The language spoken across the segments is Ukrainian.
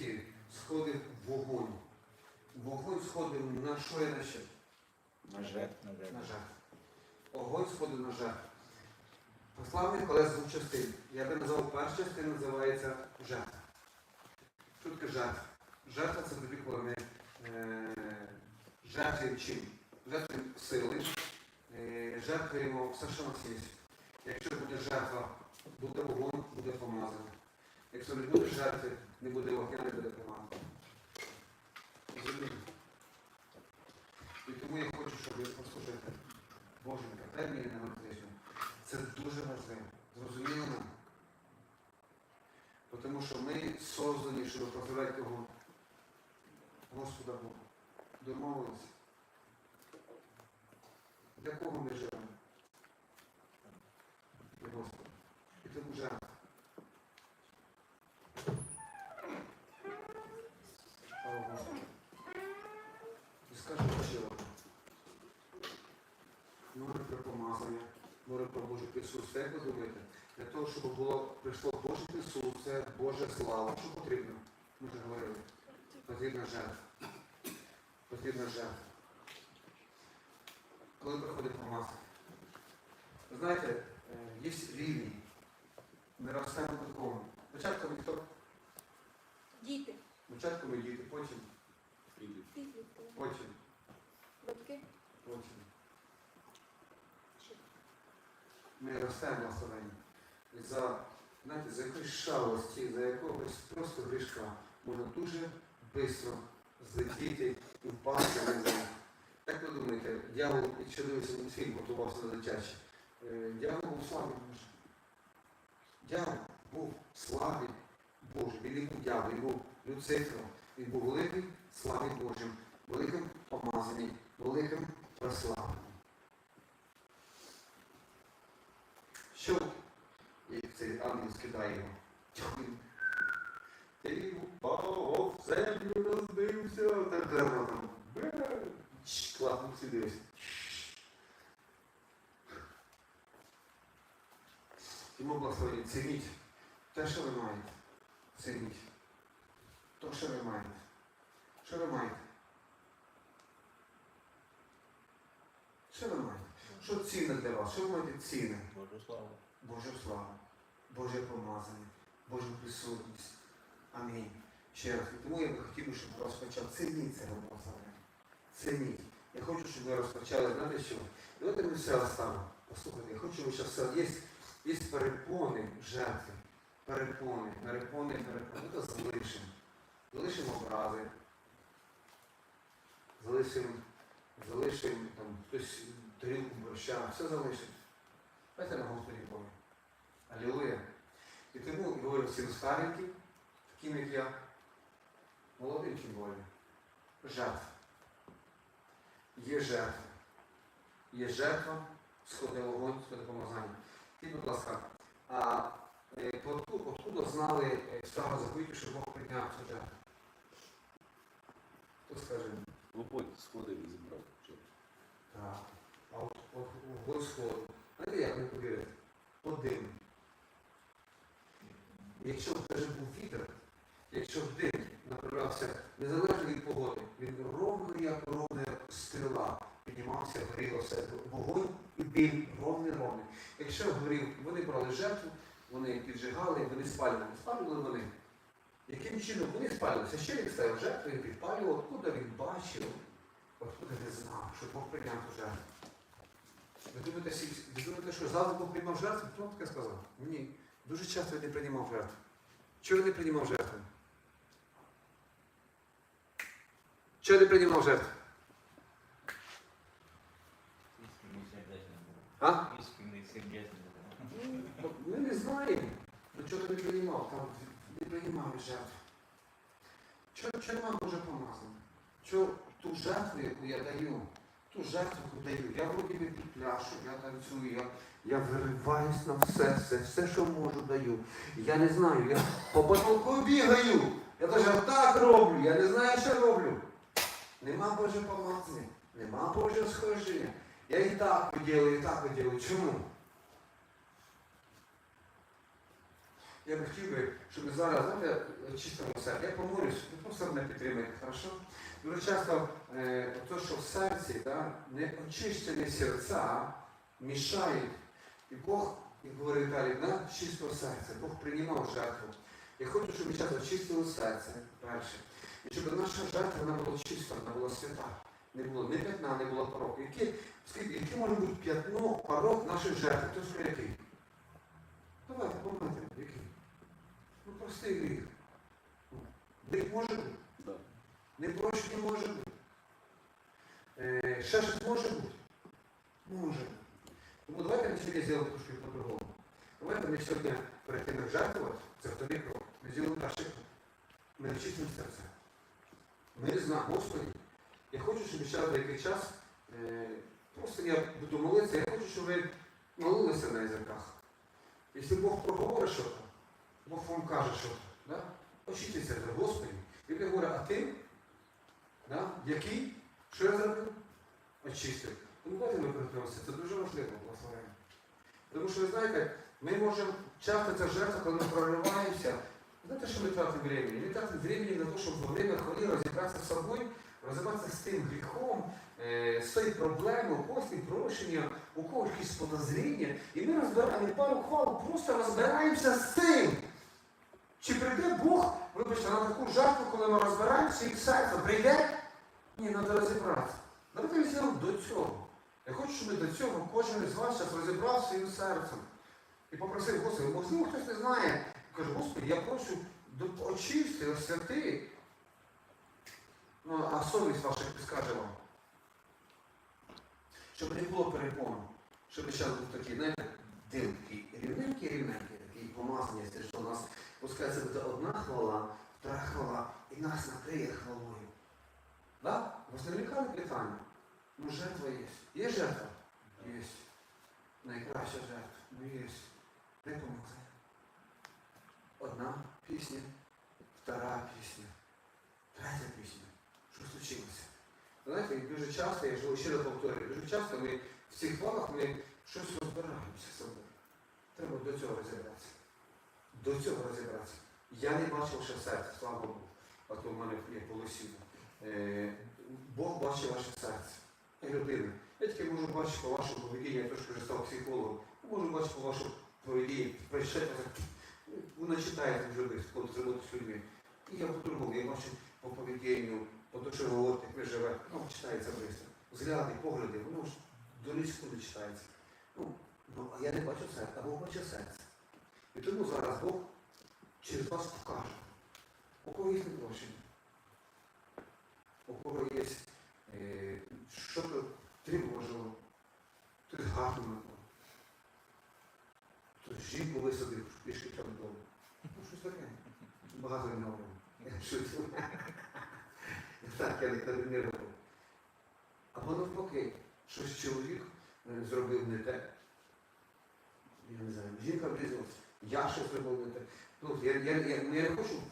Єгипті сходив вогонь. Вогонь сходив на що і на що? На жертв, на жертв. Огонь сходив на жертву. Пославний колес двох частин. Я би назвав перша частина називається жертва. Що таке жертва? Жертва це тоді, коли ми е, жертвуємо чим? Жертвуємо сили, е, жертвуємо все, що нас є. Якщо буде жертва, буде вогонь, буде помазання. Якщо не буде жертви, не буде вогня, не буде. Розумієте? І тому я хочу, щоб ви послухайте Боженька, мені на тижня. Це дуже важливо. Зрозуміло? Тому що ми создані, щоб прославляти його Господа Бога. Домовилися. Для кого ми живемо? Для Господа. І тому жертва. Слава Богу. І скажемо ще одне. Море про помазання, море присутствие. Як ви думаєте, для того, щоб було, прийшло Боже присутствие, Божа слава, що потрібно? Ми вже говорили. Потрібна жертва. Потрібна жертва. Коли приходить помазання? Ви знаєте, е, є рівні. Ми ростемо такому. Спочатку ми хто? Діти, Спочатку ми діти, потім, підлітки, потім, батьки. потім. Ми ростемо благословення. І за, знаєте, за якоїсь шалості, за якогось просто грішка можна дуже швидко злетіти і впасти на землю. Як ви думаєте, дьявол, якщо дивився мультфільм, готувався на дитячий, е, дьявол був славний Божий. Дьявол був славний Божий. Він був дьявол, він був Люцифером. Він був великим славним Божим, великим помазаним, великим прославленим. Що? Як цей ангел скидає його. Він- Ти упав, в землю розбився, Класно сидиш. Йому благословення, цініть те, що ви маєте. Цініть. То, що ви маєте. Що ви маєте? Що ви маєте? Що цінне для вас? Що маєте цінне? Божу славу. Божа слава, Боже помазання, Божа присутність. Амінь. Ще раз. І тому я би хотів, щоб ви розпочав. Цініть це благословення. Цініть. Я хочу, щоб ви розпочали, знаєте що? І от ми все оставимо. Послухайте, я хочу, щоб все. Є, є перепони жертви. Перепони, перепони, перепони. Це залишимо. Залишимо образи. Залишимо, залишимо там хтось тарілку борща, все залишимо. Давайте на Господі Богу. Алілуя. І тому говорю всім стареньким, таким як я, молодим тим более. Жертва. Є жертва. Є жертва, сходить вогонь, сходить помазання. І, будь ласка, а е, откуда, знали е, старого заповіту, що Бог прийняв цю жертву? Хто скаже? Господь сходив і зібрав. Так. А от, сходу. Знаєте, як не повірити? Один. Якщо б даже був вітер, якщо б дим направлявся незалежно від погоди, він ровно як ровна стріла піднімався, горіло все. Вогонь і дим ровний ровний. Якщо горів, вони брали жертву, вони піджигали, вони спалювали. Спалювали вони. Яким чином вони спалювали? Священник жертву, він підпалював, откуда він бачив, откуда він знав, що Бог прийняв жертву. Ви думаєте, ви думаєте, що завжди Бог приймав жертву? Хто вам таке сказав? Ні. Дуже часто він не приймав жертву. Чого не приймав жертву? Чого не приймав жертву? А? Ну, Ми не знаємо. Ну чого ти не приймав? Там не приймав жертву. Чого, чого нема Боже помазання? Чого ту жертву, яку я даю, ту жертву, даю, я вроді би підпляшу, я танцюю, я, я вириваюсь на все, все, все, що можу, даю. Я не знаю, я по потолку бігаю. Я навіть так роблю, я не знаю, що роблю. Нема Боже помазання, нема Божого схоження. Я і так поділю, і так поділю. Чому? я б хотів би, щоб зараз, знаєте, чистимо серце. Я помолюсь, ви просто мене підтримайте, хорошо? Дуже часто е, то, що в серці, да, не очищені серця мішають. І Бог, як говорить Віталій, на чистого серця. Бог приймав жертву. Я хочу, щоб ми часто очистили серце, перше. І щоб наша жертва вона була чиста, вона була свята. Не було ні п'ятна, не було пороку. Скажіть, яке може бути п'ятно, порок нашої жертви? Хто скаже, який? Давайте, помните, який? Ну, простий гріх. Ну, Гріх може бути. Да. Непрощення може бути. Е, ще щось може бути? Може бути. Тому давайте ми сьогодні зробимо трошки по-другому. Давайте ми сьогодні перед тим, як жертвувати, це вторий крок. Ми перший крок. Ми очистимо серце. Ми знаємо, Господи, я хочу, щоб ще деякий час, е, просто я буду молитися, я хочу, щоб ви молилися на язиках. Якщо Бог проговорить щось, Бог вам каже щось, да? очиститься це, Господи. І він говорить, а ти, да? який? Що я зробив? Очистив. Тому давайте ми приготуємося. Це дуже важливо, благословення. Тому що ви знаєте, ми можемо часто ця жертва, коли ми прориваємося, знаєте, що ми тратимо времени? Ми тратимо времени на те, щоб во время хвилі розібратися з собою, розібратися з тим гріхом, е, з цією проблемою, у когось прощення, у когось якісь подозріння. І ми розбираємо пару хвал, просто розбираємося з цим. Чи прийде Бог, вибачте, на таку жертву, коли ми розбираємося і серце прийде? Ні, треба розібратися. Давайте зробимо до цього. Я хочу, щоб ми до цього кожен із вас зараз розібрав своїм серцем. І попросив, Господи, можливо, хтось не знає. Каже, Господи, я прошу очисти, освяти. Ну, а совість ваша підскаже вам. Щоб не було перепон. Щоб зараз був такий, знаєте, дим такий рівненький, рівненький, такий помазання, що у нас пускається буде одна хвала, втора хвала, і нас накриє хвалою. Да? Вас не виникали питання? Ну, жертва є. Є жертва? Є. Найкраща жертва. Ну, є. Помогли. Одна пісня, втора пісня, третя пісня. Що случилося? Знаєте, дуже часто, я живу раз повторюю, дуже часто ми в цих хвалах ми щось розбираємося з собою. Треба до цього розібратися. До цього розібратися. Я не бачив ще серце, слава Богу. От у мене є полосіно. Е, Бог бачить ваше серце. Я людина. Я тільки можу бачити по вашому поведінні, я трошки вже став психологом. Можу бачити по вашому поведінні, прийшли, вона читає вже коли з роботи з людьми. І я по-другому, я бачу по поведінню, по тому, що як ви живете. Ну, читається швидко. Взгляди, погляди, воно ж до не читається. Ну, ну, а я не бачу серця, а Бог бачить серце. І тому зараз Бог через вас покаже, у кого є непрощення, у кого є е, що тривожило, хтось гарно жінку висадив, пішки там додому. Ну, щось таке. Багато не шучу. Так, я не робив. Або навпаки, щось чоловік е, зробив не те. Я не знаю, жінка врізалась, я щось зробив не те. Ну, я, я, я, ну, я не хочу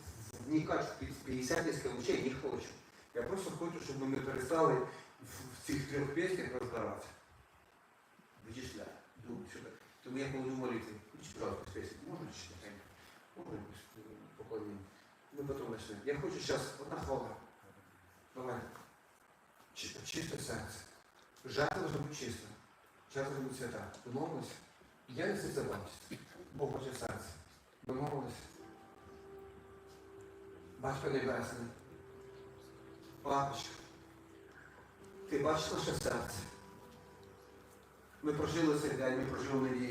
вникати в 50 лучей, не хочу. Я просто хочу, щоб ми перестали в, цих трьох піснях розбиратися. Вичисляти. Думаю, що. Тому я поводу молитви. Можна читати? Можна якусь поклоніння? Ми потім почнемо. Я хочу зараз одна хвала. Давай. Чи- Чисте серце. Жертва должна бути чиста. Жертва должна бути свята. Домовилися? Я не це забавився. Бог хоче серце. Домовилися? Батько Небесний. Папочка. Ти бачиш наше серце. Ми прожили цей день, ми прожили неділю.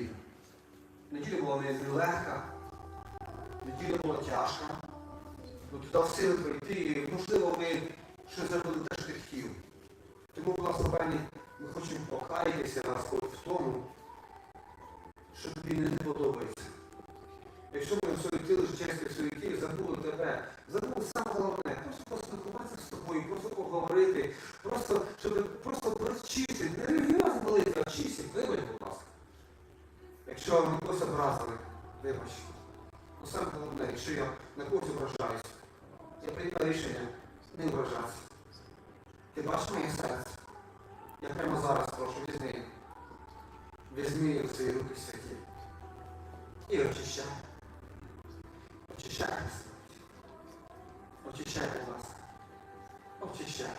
Була не легка, неділя була тяжка. Ну, ти дав сили прийти, і можливо ми щось зробили те, що ти хотів. Тому, благословенні, ми хочемо покаятися нас в тому, що тобі не подобається. Якщо ми суетили честі суеті, забули тебе, забули саме головне, просто поспілкуватися з тобою, просто поговорити, просто, щоб просто прочистити, не релігіозно молити, а чистити, вибач, будь ласка. Якщо ми когось образили, вибач. Ну саме головне, якщо я на когось ображаюсь, я приймаю рішення не ображатися. Ти бачиш моє серце? Я прямо зараз прошу, візьми. Візьми в свої руки святі. І очищай. Очищайтеся. Очищай, будь ласка. Очищай.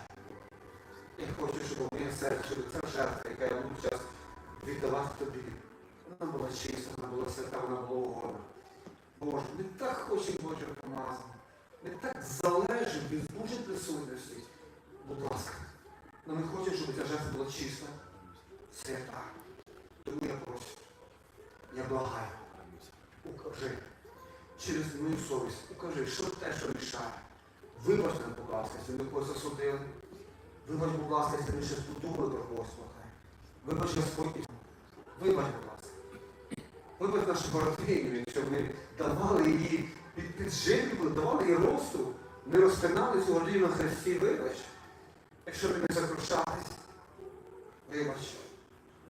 Я хочу, щоб моє серце, щоб ця жертва, яка я буду час віддавати тобі, вона була чиста, вона була свята, вона була угодна. Боже, ми так хочемо Божого помазання. Ми так залежимо від Божої присутності. Будь ласка. Но ми хочемо, щоб ця жертва була чиста, свята. Тому я прошу. Я благаю. Укажи. Через мою совість. Укажи, що те, що мішає. Вибач нам, будь ласка, якщо ми когось засудили. Вибач, будь ласка, якщо ми щось подумали про плохе. Вибач, Господь. Вибач, будь ласка. Вибач нашу боротвіню, якщо ми давали її під підживлювали, давали їй росту. Ми розпинали гордію на хресті, вибач. Якщо ми не закрушались, вибач.